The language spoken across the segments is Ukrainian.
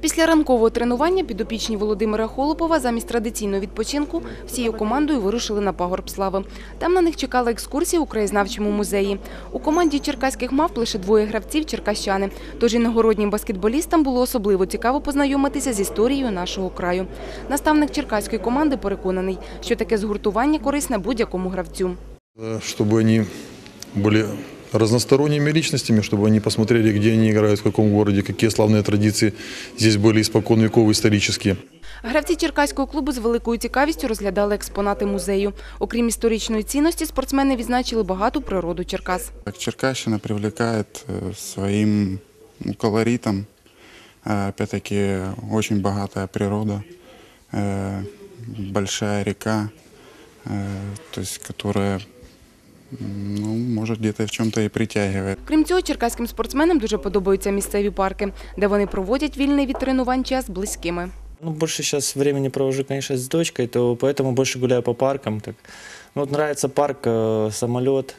Після ранкового тренування підопічні Володимира Холопова замість традиційного відпочинку всією командою вирушили на пагорб слави. Там на них чекала екскурсія у краєзнавчому музеї. У команді черкаських мавп лише двоє гравців черкащани. Тож іногороднім баскетболістам було особливо цікаво познайомитися з історією нашого краю. Наставник черкаської команди переконаний, що таке згуртування корисне будь-якому гравцю. Э, Чтобы они были разносторонними личностями, чтобы они посмотрели, где они играют, в каком городе, какие славные традиции здесь были испокон веков исторические. Гравці черкаського клубу з великою цікавістю розглядали експонати музею. Окрім історичної цінності, спортсмени відзначили багату природу Черкас. Как Черкащина привлекает э, своим ну, колоритом. Э, Опять-таки, очень богатая природа, э, большая река, э, то есть, которая м, ну, может где-то в чем-то и притягивает. Крім цього, черкаським спортсменам дуже подобаються місцеві парки, де вони проводять вільний від тренувань час з близькими. Ну, больше сейчас времени провожу, конечно, с дочкой, то поэтому больше гуляю по паркам. Так. Ну, вот нравится парк э, «Самолет»,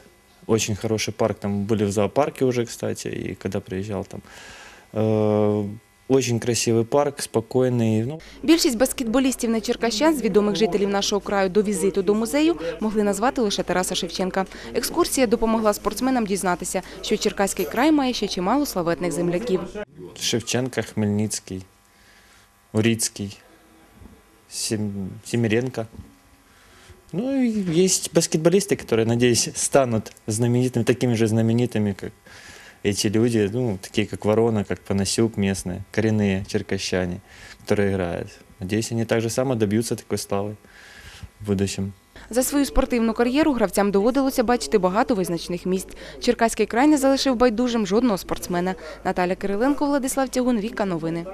очень хороший парк, там были в зоопарке уже, кстати, и когда приезжал там. Э, очень красивый парк, спокойный. Ну, Більшість баскетболістів на Черкащан з відомих жителів нашого краю до візиту до музею могли назвати лише Тараса Шевченка. Екскурсія допомогла спортсменам дізнатися, що Черкаський край має ще чимало славетних земляків. Шевченко, Хмельницкий, Урицкий, Сем- Семиренко. Ну, и есть баскетболисты, которые, надеюсь, станут знаменитыми, такими же знаменитыми, как эти люди, ну, такие как Ворона, как Панасюк местные, коренные черкащане, которые играют. Надеюсь, они так же само добьются такой славы в будущем. За свою спортивну кар'єру гравцям доводилося бачити багато визначних місць. Черкаський край не залишив байдужим жодного спортсмена. Наталя Кириленко, Владислав Тягун, Віка Новини.